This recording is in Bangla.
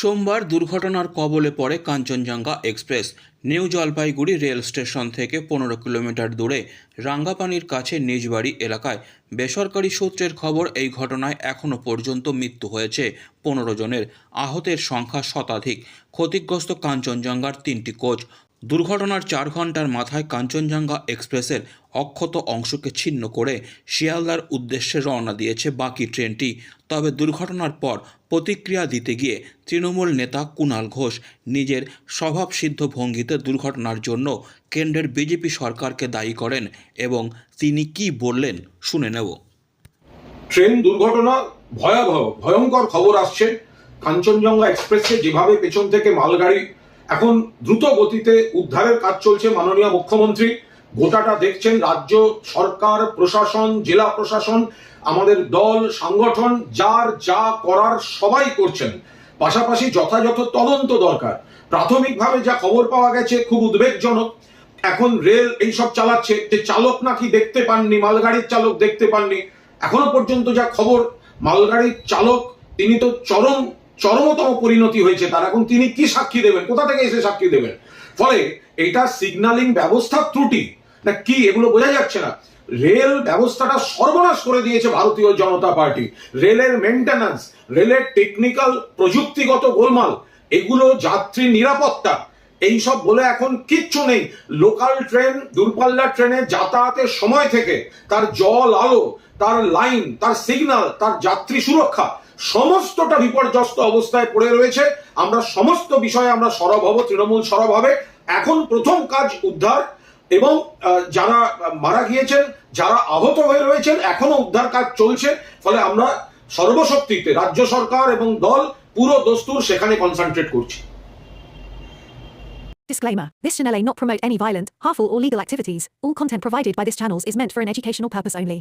সোমবার দুর্ঘটনার কবলে পড়ে Kanchenjunga express. New Jalpaiguri rail station থেকে পনেরো কিলোমিটার দূরে রাঙ্গাপানির কাছে নিজবাড়ি এলাকায় বেসরকারি সূত্রের খবর এই ঘটনায় এখনও পর্যন্ত মৃত্যু হয়েছে পনেরো জনের। আহতের সংখ্যা শতাধিক। ক্ষতিগ্রস্ত কাঞ্চনজঙ্ঘার তিনটি কোচ। দুর্ঘটনার চার ঘণ্টার মাথায় কাঞ্চনজঙ্ঘা এক্সপ্রেসের অক্ষত অংশকে ছিন্ন করে শিয়ালদার উদ্দেশ্যে রওনা দিয়েছে বাকি ট্রেনটি। তবে দুর্ঘটনার পর প্রতিক্রিয়া দিতে গিয়ে তৃণমূল নেতা কুণাল ঘোষ নিজের স্বভাবসিদ্ধ ভঙ্গিতে দুর্ঘটনার জন্য কেন্দ্রের বিজেপি সরকারকে দায়ী করেন এবং তিনি কি বললেন শুনে নেব। ট্রেন দুর্ঘটনা ভয়াবহ, ভয়ঙ্কর খবর আসছে। কাঞ্চনজঙ্ঘা এক্সপ্রেসে যেভাবে পেছন থেকে মালগাড়ি এখন দ্রুত গতিতে উদ্ধারের কাজ চলছে মাননীয় মুখ্যমন্ত্রী। গোটাটা দেখছেন রাজ্য সরকার, প্রশাসন, জেলা প্রশাসন, আমাদের দল, সংগঠন, যার যা করার সবাই করছেন। পাশাপাশি যথাযথ তদন্ত দরকার। প্রাথমিকভাবে যা খবর পাওয়া গেছে খুব উদ্বেগজনক। এখন রেল এইসব চালাচ্ছে, যে চালক নাকি দেখতে পাননি, মালগাড়ির চালক দেখতে পাননি। এখনও পর্যন্ত যা খবর, মালগাড়ির চালক, তিনি তো চরম চরমতম পরিণতি হয়েছে, তার এখন তিনি কি সাক্ষী দেবেন? কোথা থেকে এসে সাক্ষী দেবেন? ফলে এটা সিগন্যালিং ব্যবস্থার ত্রুটি। না কি, এগুলো বোঝা যাচ্ছে না। রেল ব্যবস্থাটা সর্বনাশ করে দিয়েছে ভারতীয় জনতা পার্টি। রেলের মেনটেন্যান্স রেলের টেকনিক্যাল প্রযুক্তিগত গোলমাল, এগুলো যাত্রী নিরাপত্তা, এইসব বলে এখন কিচ্ছু নেই। লোকাল ট্রেন দূরপাল্লার ট্রেনে যাতায়াতের সময় থেকে তার জল, আলো, তার লাইন তার সিগন্যাল তার যাত্রী সুরক্ষা সমস্তটা বিপর্যস্ত অবস্থায় পড়ে রয়েছে আমরা সমস্ত বিষয়ে আমরা সরব হব তৃণমূল সরব হবে এখন প্রথম কাজ উদ্ধার এবং যারা মারা গিয়েছেন যারা আহত হয়ে রয়েছেন এখনও উদ্ধার কাজ চলছে ফলে আমরা সর্বশক্তিতে রাজ্য সরকার এবং দল পুরো দস্তুর সেখানে কনসেন্ট্রেট করছি Disclaimer This channel may not promote any violent, harmful, or legal activities. All content provided by this channel is meant for an educational purpose only.